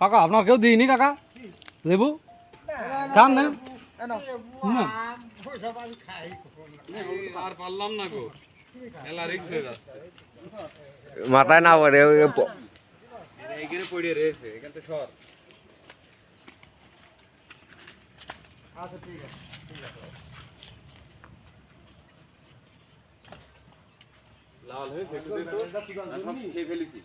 কাকা, আপনার কেউ দিইনি কাকা? লেবু? খান পারলাম না। মাথায় না পড়ে আচ্ছা ঠিক আছে লাল হয়েছে একটু হয়ে ফেটে দিত সব খেয়ে ফেলেছি।